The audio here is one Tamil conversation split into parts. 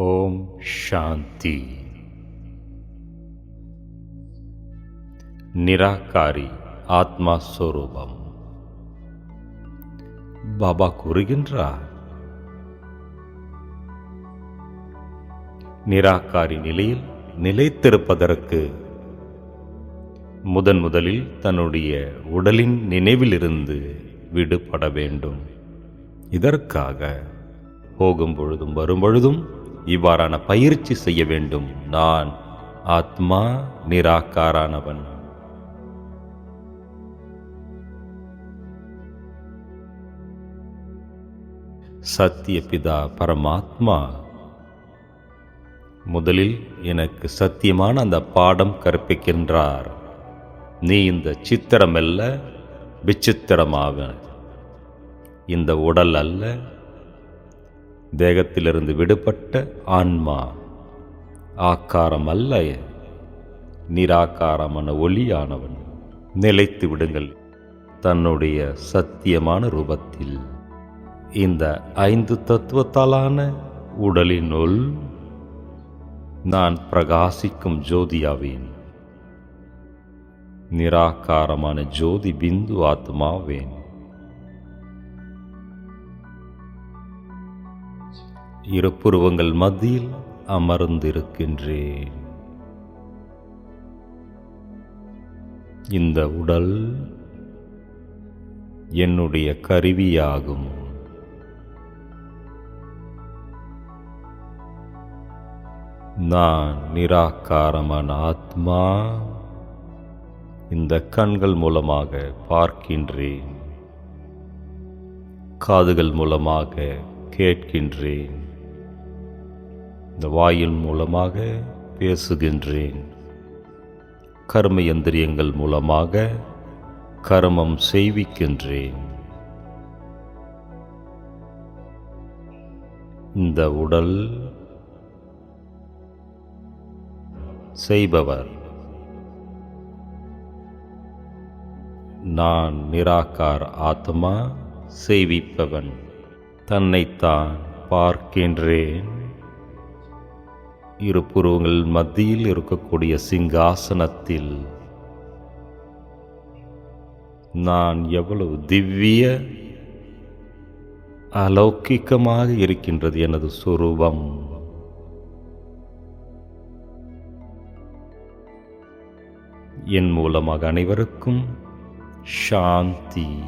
ஓம் சாந்தி. நிராகாரி ஆத்மா ஸ்வரூபம் பாபா கூறுகின்றார் நிராகாரி நிலையில் நிலைத்திருப்பதற்கு முதன் முதலில் தன்னுடைய உடலின் நினைவிலிருந்து விடுபட வேண்டும். இதற்காக போகும் பொழுதும் வரும் பொழுதும் இவ்வாறான பயிற்சி செய்ய வேண்டும். நான் ஆத்மா நிராகாரானவன். சத்திய பிதா பரமாத்மா. முதலில் எனக்கு சத்தியமான அந்த பாடம் கற்பிக்கின்றார். நீ இந்த சித்திரமல்ல விசித்திரமாவ. இந்த உடல் அல்ல தேகத்திலிருந்து விடுபட்ட ஆன்மா. ஆக்காரம் அல்ல நிராகாரமான ஒளியானவன். நிலைத்து விடுங்கள். தன்னுடைய சத்தியமான ரூபத்தில். இந்த ஐந்து தத்துவத்தாலான உடலினுள் நான் பிரகாசிக்கும் ஜோதியாவேன். நிராகாரமான ஜோதி பிந்து ஆத்மாவேன். இருப்புருவங்கள் மத்தியில் அமர்ந்திருக்கின்றேன். இந்த உடல் என்னுடைய கருவியாகும். நான் நிராகாரமான ஆத்மா இந்த கண்கள் மூலமாக பார்க்கின்றேன். காதுகள் மூலமாக கேட்கின்றேன். இந்த வாயில் மூலமாக பேசுகின்றேன். கர்ம எந்திரியங்கள் மூலமாக கர்மம் செய்விக்கின்றேன். இந்த உடல் செய்பவர். நான் நிராகார் ஆத்மா செய்விப்பவன். தன்னைத்தான் பார்க்கின்றேன். இரு புருவங்கள் மத்தியில் இருக்கக்கூடிய சிங்காசனத்தில். நான் எவ்வளவு திவ்ய அலௌக்கிகமாக இருக்கின்றது எனது சுரூபம். என் மூலமாக அனைவருக்கும் சாந்தி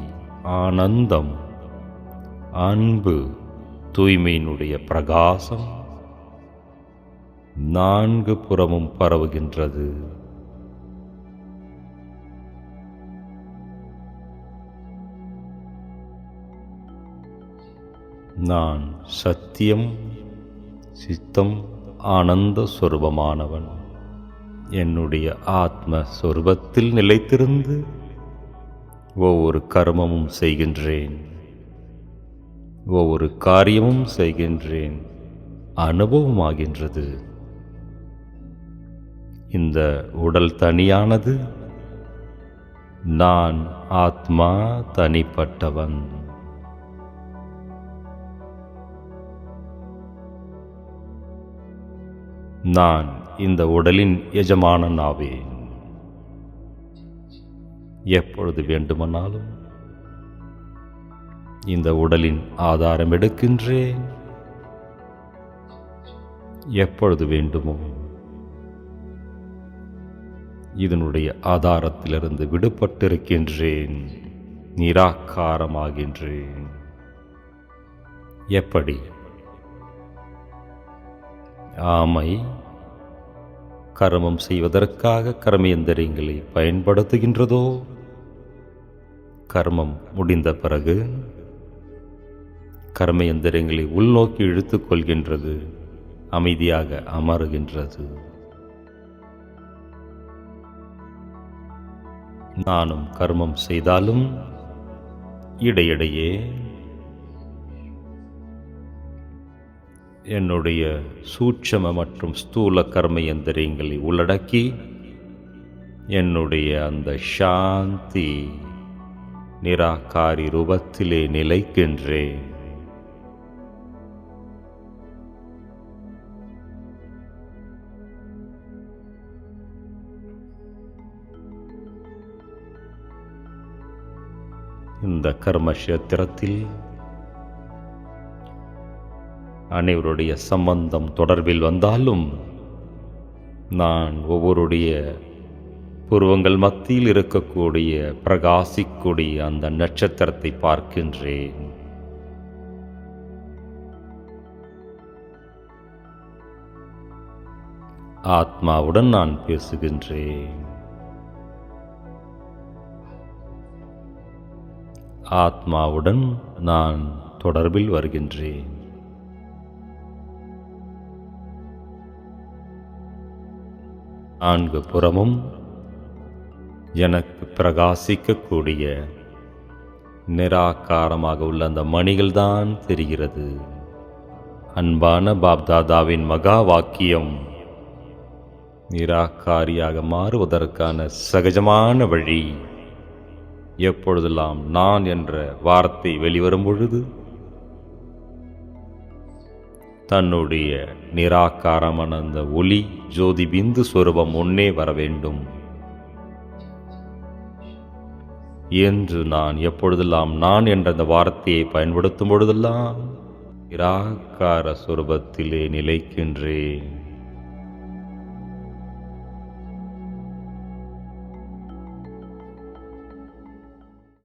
ஆனந்தம் அன்பு தூய்மையினுடைய பிரகாசம். நான்கு புறமும் பரவுகின்றது. நான் சத்தியம் சித்தம் ஆனந்த சொரூபமானவன். என்னுடைய ஆத்ம சொரூபத்தில் நிலைத்திருந்து ஒவ்வொரு கர்மமும் செய்கின்றேன். ஒவ்வொரு காரியமும் செய்கின்றேன். அனுபவமாகின்றது. இந்த உடல் தனியானது. நான் ஆத்மா தனிப்பட்டவன். நான் இந்த உடலின் எஜமானன் ஆவேன் எப்பொழுது வேண்டுமானாலும் இந்த உடலின் ஆதாரம் எடுக்கின்றேன். எப்பொழுது வேண்டுமோ இதனுடைய ஆதாரத்திலிருந்து விடுபட்டிருக்கின்றேன். நிராகாரமாகின்றேன். எப்படி? ஆமை கர்மம் செய்வதற்காக கர்மேந்திரியங்களை பயன்படுத்துகின்றதோ? கர்மம் முடிந்த பிறகு கர்மயந்திரங்களை உள்நோக்கி இழுத்துக் கொள்கின்றது அமைதியாக அமருகின்றது. நானும் கர்மம் செய்தாலும் இடையிடையே என்னுடைய சூட்சம மற்றும் ஸ்தூல கர்ம எந்திரியங்களை உள்ளடக்கி என்னுடைய அந்த சாந்தி நிராகாரி ரூபத்திலே நிலைக்கின்றேன். இந்த கர்மக்ஷேத்திரத்தில் அனைவருடைய சம்பந்தம் தொடர்பில் வந்தாலும் நான் ஒவ்வொருடைய புருவங்கள் மத்தியில் இருக்கக்கூடிய பிரகாசிக்கூடிய அந்த நட்சத்திரத்தை பார்க்கின்றேன். ஆத்மாவுடன் நான் பேசுகின்றேன். ஆத்மாவுடன் நான் தொடர்பில் வருகின்றேன். நான்கு புறமும் எனக்கு பிரகாசிக்கக்கூடிய நிராகாரமாக உள்ள அந்த மணிகள்தான் தெரிகிறது. அன்பான பாப்தாதாவின் மகா வாக்கியம் நிராகாரியாக மாறுவதற்கான சகஜமான வழி எப்பொழுதெல்லாம் நான் என்ற வார்த்தை வெளிவரும் பொழுது? தன்னுடைய நிராகாரமான அந்த ஒளி ஜோதி பிந்து சுரூபம் முன்னே வர வேண்டும். என்று நான் எப்பொழுதெல்லாம் நான் என்ற அந்த வார்த்தையை பயன்படுத்தும் பொழுதெல்லாம் நிராகார சுரூபத்திலே நிலைக்கின்றேன்.